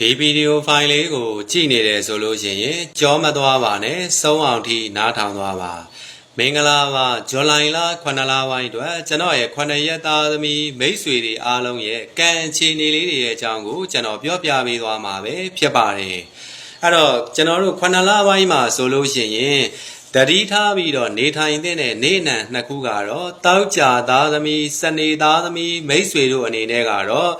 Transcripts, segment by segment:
ဒီဗီဒီယိုဖိုင်လေးကို ကြည့်နေတယ်ဆိုလို့ရှိရင်ကြောမသွားပါနဲ့စုံအောင်ထိနားထောင်သွားပါမင်္ဂလာပါဇွန်လလ9လပိုင်းအတွက်ကျွန်တော်ရဲ့9ရက်သားသမီးမိတ်ဆွေတွေအားလုံးရဲ့ကံအခြေအနေလေးတွေရဲ့အကြောင်းကိုကျွန်တော်ပြောပြပေးသွားမှာပဲဖြစ်ပါတယ်အဲ့တော့ကျွန်တော်တို့9လပိုင်းမှာဆိုလို့ရှိရင်တတိထားပြီးတော့နေထိုင်တဲ့နေနံနှစ်ခုကတော့တောက်ကြသားသမီးစနေသားသမီးမိတ်ဆွေတို့အနေနဲ့ကတော့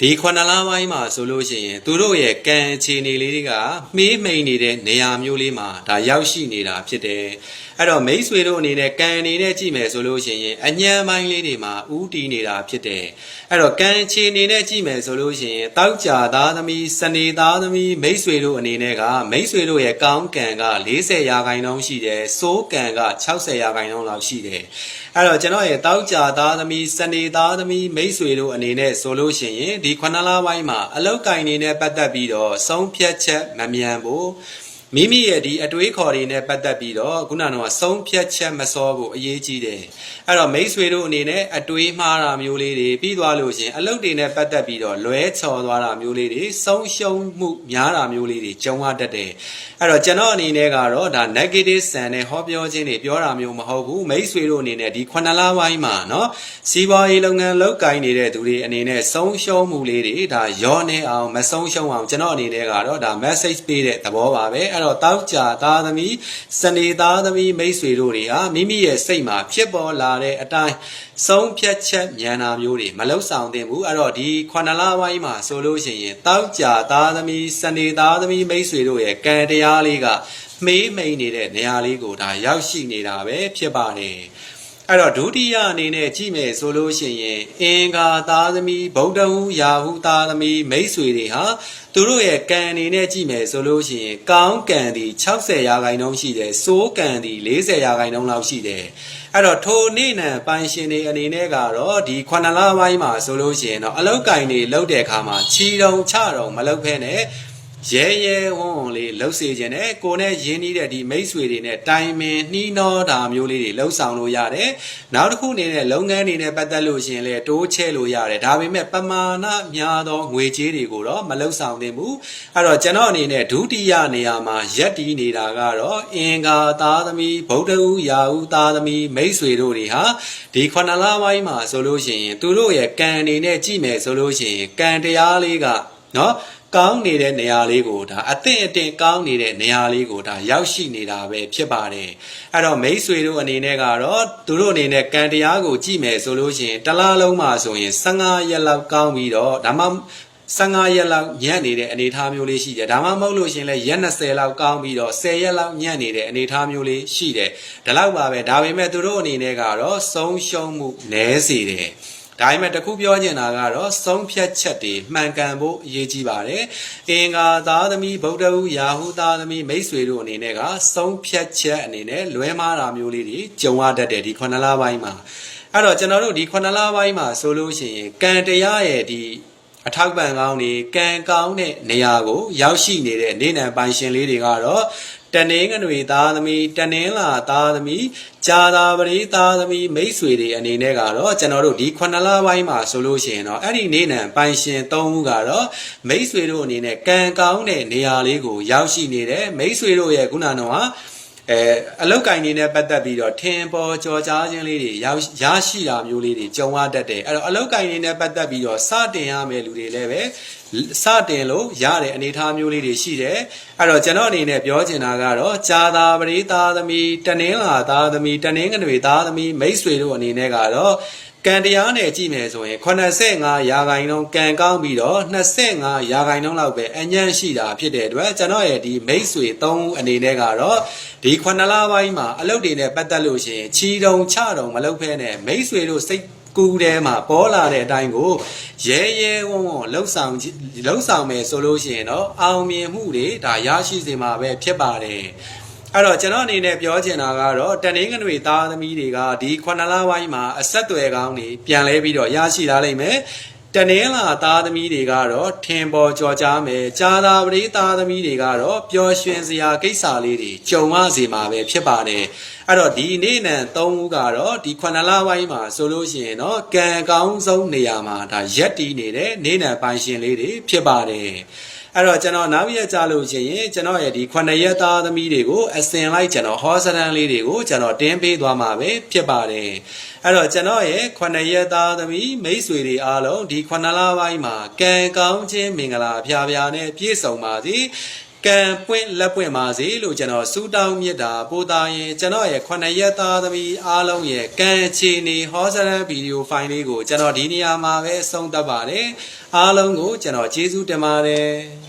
ဒီခွနလားပိုင်းမှာဆိုလို့ရှိရင်သူတို့ရဲ့ကံအခြေအနေလေးတွေကမေးမိန်နေတဲ့နေရာမျိုးလေးမှာဒါရောက်ရှိနေတာဖြစ်တယ် အဲ့တော့မိတ်ဆွေတို့အနေနဲ့ကံအနေနဲ့ကြည့်မယ်ဆိုလို့ရှိရင်အညံပိုင်းလေးတွေမှာဥတီနေတာဖြစ်တယ်အဲ့တော့ကံအခြေအနေနဲ့ကြည့်မယ်ဆိုလို့ရှိရင်တောက်ကြသားသမီးစနေသားသမီးမိတ်ဆွေတို့အနေနဲ့ကမိတ်ဆွေတို့ရဲ့ကောင်းကံက40ရာခိုင်နှုန်းရှိတယ်စိုးကံက60ရာခိုင်နှုန်းလောက်ရှိတယ်အဲ့တော့ကျွန်တော်ရဲ့တောက်ကြသားသမီးစနေသားသမီးမိတ်ဆွေတို့အနေနဲ့ဆိုလို့ရှိရင်ဒီခုနလပိုင်းမှာအလောက်ကင်နေနဲ့ပတ်သက်ပြီးတော့ဆုံးဖြတ်ချက်မမြန်ဘူး မိမိရဲ့ဒီအတွေးခေါ်တွေနဲ့ပတ်သက်ပြီးတော့ခုနကတော့ဆုံးဖြတ်ချက်မစောဖို့အရေးကြီးတယ်အဲ့တော့မိတ်ဆွေတို့အနေနဲ့အတွေးမှားတာမျိုးလေးတွေပြီးသွားလို့ရှင်အလုပ်တွေနဲ့ပတ်သက်ပြီးတော့လွဲချော်သွားတာမျိုးလေးတွေဆုံးရှုံးမှုများတာမျိုးလေးတွေကြုံရတတ်တယ်အဲ့တော့ကျွန်တော်အနေနဲ့ကတော့ဒါ negative ဆန်နဲ့ဟောပြောခြင်းတွေပြောတာမျိုးမဟုတ်ဘူးမိတ်ဆွေတို့အနေနဲ့ဒီခုနှစ်လပိုင်းမှာနော်စီးပွားရေးလုပ်ငန်းလုပ်ကိုင်နေတဲ့သူတွေအနေနဲ့ဆုံးရှုံးမှုလေးတွေဒါရောနေအောင်မဆုံးရှုံးအောင်ကျွန်တော်အနေနဲ့ကတော့ဒါ message ပေးတဲ့သဘောပါပဲအဲ့တော့တောက်ကြသားသမီးစနေသားသမီးမိတ်ဆွေတို့တွေဟာမိမိရဲ့စိတ်မှာဖြစ်ပေါ်လာတဲ့အတိုင်းဆုံးဖြတ်ချက်မြန်တာမျိုးတွေမလောက်ဆောင်သင့်ဘူးအဲ့တော့ဒီခုနှစ်လပိုင်းမှာဆိုလို့ရှိရင်တောက်ကြသားသမီးစနေသားသမီးမိတ်ဆွေတို့ရဲ့ကံတရားလေးကမေးမိန်နေတဲ့နေရာလေးကိုဒါရောက်ရှိနေတာပဲဖြစ်ပါတယ် အဲ့တော့ဒုတိယအနေနဲ့ကြည့်မယ်ဆိုလို့ရှိရင်အင်္ဂါသားသမီးဗုဒ္ဓဟူရာဟုသားသမီးမိတ်ဆွေတွေဟာသူတို့ရဲ့ကံအနေနဲ့ကြည့်မယ်ဆိုလို့ရှိရင်ကောင်းကံဒီ60ရာခိုင်နှုန်းရှိတယ်စိုးကံဒီ40ရာခိုင်နှုန်းလောက်ရှိတယ်အဲ့တော့ထိုနေ့နံပိုင်ရှင်တွေအနေနဲ့ကတော့ဒီခုနှစ်လပိုင်းမှာဆိုလို့ရှိရင်တော့အလောက်ကင်တွေလောက်တဲ့အခါမှာခြီတုံချတုံမလောက်ဖဲနဲ့ ရဲရဲဝွန်းဝွန်းလေးလှုပ်စေခြင်းနဲ့ကိုယ်နဲ့ရင်းနှီးတဲ့ဒီမိတ်ဆွေတွေနဲ့တိုင်ပင်နှီးနှောတာမျိုးလေးတွေလှုပ်ဆောင်လို့ရတယ်။နောက်တစ်ခုအနေနဲ့လုပ်ငန်းတွေနဲ့ပတ်သက်လို့ရှိရင်လည်းတိုးချဲ့လို့ရတယ်။ဒါပေမဲ့ပမာဏများသောငွေကြေးတွေကိုတော့မလှုပ်ဆောင်သင့်ဘူး။အဲ့တော့ကျွန်တော်အနေနဲ့ဒုတိယနေရာမှာရက်တီးနေတာကတော့အင်္ဂါသားသမီးဗုဒ္ဓဦးရာဦးသားသမီးမိတ်ဆွေတို့တွေဟာဒီခုနှစ်လပိုင်းမှာဆိုလို့ရှိရင်သူတို့ရဲ့ကံအနေနဲ့ကြည့်မယ်ဆိုလို့ရှိရင်ကံတရားလေးကနော် ကောင်းနေတဲ့နေရာလေးကိုဒါအသင့်အတင်ကောင်းနေတဲ့နေရာလေးကိုဒါရောက်ရှိနေတာပဲဖြစ်ပါတယ်အဲ့တော့မိတ်ဆွေတို့အနေနဲ့ကတော့သူတို့အနေနဲ့ကံတရားကိုကြည့်မယ်ဆိုလို့ရှိရင်တစ်လားလုံးမှာဆိုရင်15ရက်လောက်ကောင်းပြီးတော့ဒါမှ15ရက်လောက်ညံ့နေတဲ့အနေအထားမျိုးလေးရှိတယ်ဒါမှမဟုတ်လို့ရှင်လဲရက်20လောက်ကောင်းပြီးတော့10ရက်လောက်ညံ့နေတဲ့အနေအထားမျိုးလေးရှိတယ်ဒါလောက်ပါပဲဒါပေမဲ့သူတို့အနေနဲ့ကတော့ဆုံးရှုံးမှုနည်းစေတယ် ဒါပေမဲ့တခုပြောချင်တာကတော့ဆုံးဖြတ်ချက်တွေမှန်ကန်ဖို့အရေးကြီးပါတယ်။အင်္ဂါသားသမီးဗုဒ္ဓဟူရာဟုသားသမီးမိတ်ဆွေတို့အနေနဲ့ကဆုံးဖြတ်ချက်အနေနဲ့လွဲမှားတာမျိုးလေးတွေကြုံရတတ်တယ်ဒီခုနှစ်လပိုင်းမှာ။အဲ့တော့ကျွန်တော်တို့ဒီခုနှစ်လပိုင်းမှာဆိုလို့ရှိရင်ကံတရားရဲ့ဒီအထောက်ပံ့ကောင်းတွေကံကောင်းတဲ့နေရာကို ရောက်ရှိနေတဲ့နေနံပိုင်ရှင်လေးတွေကတော့ တနင်္ဂနွေသားသမီးတနင်္လာသားသမီးဂျာသာပရိသားသမီးမိတ်ဆွေတွေအနေနဲ့ကတော့ကျွန်တော်တို့ဒီ9လပိုင်းမှာဆိုလို့ရှိရင်တော့အဲ့ဒီနေနံပိုင်ရှင်၃ဦးကတော့မိတ်ဆွေတို့အနေနဲ့ကံကောင်းတဲ့နေရာလေးကိုရောက်ရှိနေတယ်မိတ်ဆွေတို့ရဲ့ခုနကတော့အဲအလောက်ကင်နေနဲ့ပတ်သက်ပြီးတော့ထင်ပေါ်ကြော်ကြားခြင်းလေးတွေရောက်ရရှိတာမျိုးလေးတွေကြုံရတတ်တယ်အဲ့တော့အလောက်ကင်နေနဲ့ပတ်သက်ပြီးတော့စတင်ရမယ့်လူတွေလည်းပဲ စတင်လို့ရတဲ့အနေအထားမျိုးလေးတွေရှိတယ်အဲ့တော့ကျွန်တော်အနေနဲ့ပြောချင်တာကတော့ဂျာသာပရိသားသမီးတနင်္လာသားသမီးတနင်္ဂနွေသားသမီးမိတ်ဆွေတို့အနေနဲ့ကတော့ကံတရားနဲ့ကြည့်မယ်ဆိုရင်85ရာခိုင်နှုန်းကံကောင်းပြီးတော့25ရာခိုင်နှုန်းလောက်ပဲအညံ့ရှိတာဖြစ်တဲ့အတွက်ကျွန်တော်ရဲ့ဒီမိတ်ဆွေ3ဦးအနေနဲ့ကတော့ဒီ9လပိုင်းမှာအလုပ်တွေနဲ့ပတ်သက်လို့ရှိရင်ချီတုံချတုံမလုပ်ဖဲနဲ့မိတ်ဆွေတို့စိတ် ကူးထဲမှာပေါ်လာတဲ့အတိုင်းကိုရဲရဲဝံ့ဝံ့လှုပ်ဆောင်လှုပ်ဆောင်မယ်ဆိုလို့ရှိရင်တော့အောင်မြင်မှုတွေဒါရရှိစေမှာပဲဖြစ်ပါတယ်အဲ့တော့ကျွန်တော်အနေနဲ့ပြောချင်တာကတော့တနင်္ဂနွေသားသမီးတွေကဒီ9လပိုင်းမှာအဆက်အသွယ်ကောင်းနေပြန်လဲပြီးတော့ရရှိလာလိမ့်မယ် တနင်္လာသားသမီးတွေကတော့ထင်ပေါ်ကြော်ကြားမယ်ကြာသာပရိသားသမီးတွေကတော့ပျော်ရွှင်စရာကိစ္စလေးတွေကြုံရစေမှာပဲဖြစ်ပါတယ်အဲ့တော့ဒီနေ့နံ၃ဦးကတော့ဒီ9လပိုင်းမှာဆိုလို့ရှိရင်တော့ကံကောင်းဆုံးနေရာမှာဒါရက်တီးနေတဲ့နေ့နံပိုင်ရှင်လေးတွေဖြစ်ပါတယ် အဲ့တော့ကျွန်တော်နောက်ရက်ကြလို့ရှိရင်ကျွန်တော်ရဲ့ဒီခုနှစ်ရက်သားသမီးတွေကိုအစင်လိုက်ကျွန်တော်ဟောစရန်လေးတွေကိုကျွန်တော်တင်းပေးသွားမှာပဲဖြစ်ပါတယ်အဲ့တော့ကျွန်တော်ရဲ့ခုနှစ်ရက်သားသမီးမိတ်ဆွေတွေအားလုံးဒီခုနှစ်လပိုင်းမှာကံကောင်းခြင်းမင်္ဂလာအဖျားဖျားနဲ့ပြည့်စုံပါစေကံပွင့်လက်ပွင့်ပါစေလို့ကျွန်တော်ဆုတောင်းမြတ်တာပို့သားရင်ကျွန်တော်ရဲ့ခုနှစ်ရက်သားသမီးအားလုံးရဲ့ကံအခြေအနေဟောစရန်ဗီဒီယိုဖိုင်လေးကိုကျွန်တော်ဒီနေရာမှာပဲဆုံးသတ်ပါတယ်အားလုံးကိုကျွန်တော်ကျေးဇူးတင်ပါတယ်